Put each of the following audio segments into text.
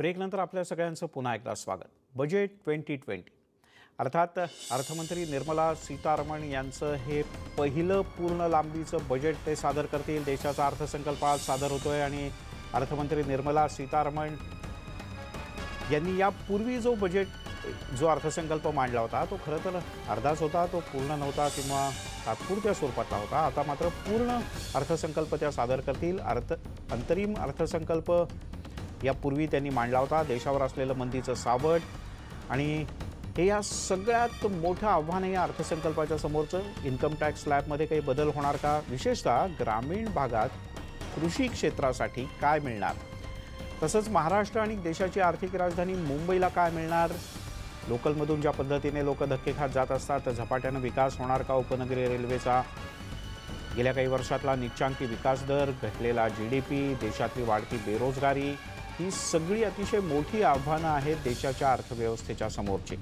ब्रेकनंतर आपल्या सगळ्यांचं पुन्हा एकदा स्वागत. Budget twenty twenty. अर्थात अर्थमंत्री निर्मला सीतारमण यांचं हे पहिलं पूर्ण लांबीचं बजेट ते सादर करतील. देशाचा अर्थसंकल्प आज सादर होतोय आणि अर्थमंत्री निर्मला सीतारमण यांनी यापूर्वी जो बजेट जो अर्थसंकल्प मांडला होता तो खरं तर अर्धाच होता तो पूर्ण नव्हता किंवा तात्पुरत्या स्वरूपातला होता. आता मात्र पूर्ण अर्थसंकल्प त्या सादर करतील. अर्थ अंतरिम अर्थसंकल्प यापूर्वी त्यांनी मांडला होता. देशावर असलेलं मंदीचं सावट. आणि हे या सगळ्यात मोठं आव्हान आहे या अर्थसंकल्पाच्या समोरचं. इन्कम टॅक्स स्लॅबमध्ये काही बदल होणार का? विशेषतः ग्रामीण भागात कृषी क्षेत्रासाठी काय मिळणार? तसंच महाराष्ट्र आणि देशाची आर्थिक राजधानी मुंबईला काय मिळणार? लोकलमधून ज्या पद्धतीने लोक धक्के खात जात असतात तर झपाट्यानं विकास होणार का उपनगरीय रेल्वेचा? गेल्या काही वर्षातला निच्चांकी विकास दर घटलेला जी डी पी देशातली वाढती बेरोजगारी ही सगळी अतिशय मोठी आव्हानं आहेत देशाच्या अर्थव्यवस्थेच्या समोरची.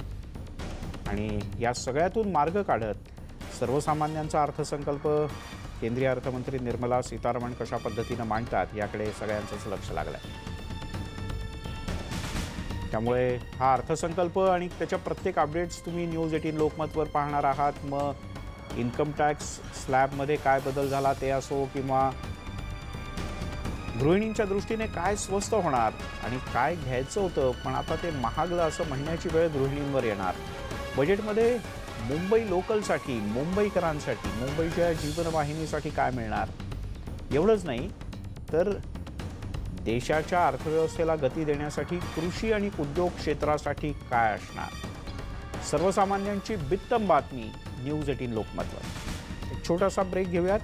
आणि या सगळ्यातून मार्ग काढत सर्वसामान्यांचा अर्थसंकल्प केंद्रीय अर्थमंत्री निर्मला सीतारामन कशा पद्धतीनं मांडतात याकडे सगळ्यांचंच लक्ष लागलं आहे त्यामुळे हा अर्थसंकल्प आणि त्याच्या प्रत्येक अपडेट्स तुम्ही न्यूज एटीन लोकमतवर पाहणार आहात. मग इन्कम टॅक्स स्लॅबमध्ये काय बदल झाला ते असो किंवा गृहिणींच्या दृष्टीने काय स्वस्त होणार आणि काय घ्यायचं होतं? पण आता ते महागलं असं म्हणण्याची वेळ गृहिणींवर येणार. बजेटमध्ये मुंबई लोकलसाठी मुंबईकरांसाठी मुंबईच्या जीवनवाहिनीसाठी काय मिळणार? एवढंच नाही तर देशाच्या अर्थव्यवस्थेला गती देण्यासाठी कृषी आणि उद्योग क्षेत्रासाठी काय असणार? सर्वसामान्यांची बित्तम बातमी न्यूज एटीन लोकमतवर. एक छोटासा ब्रेक घेऊयात.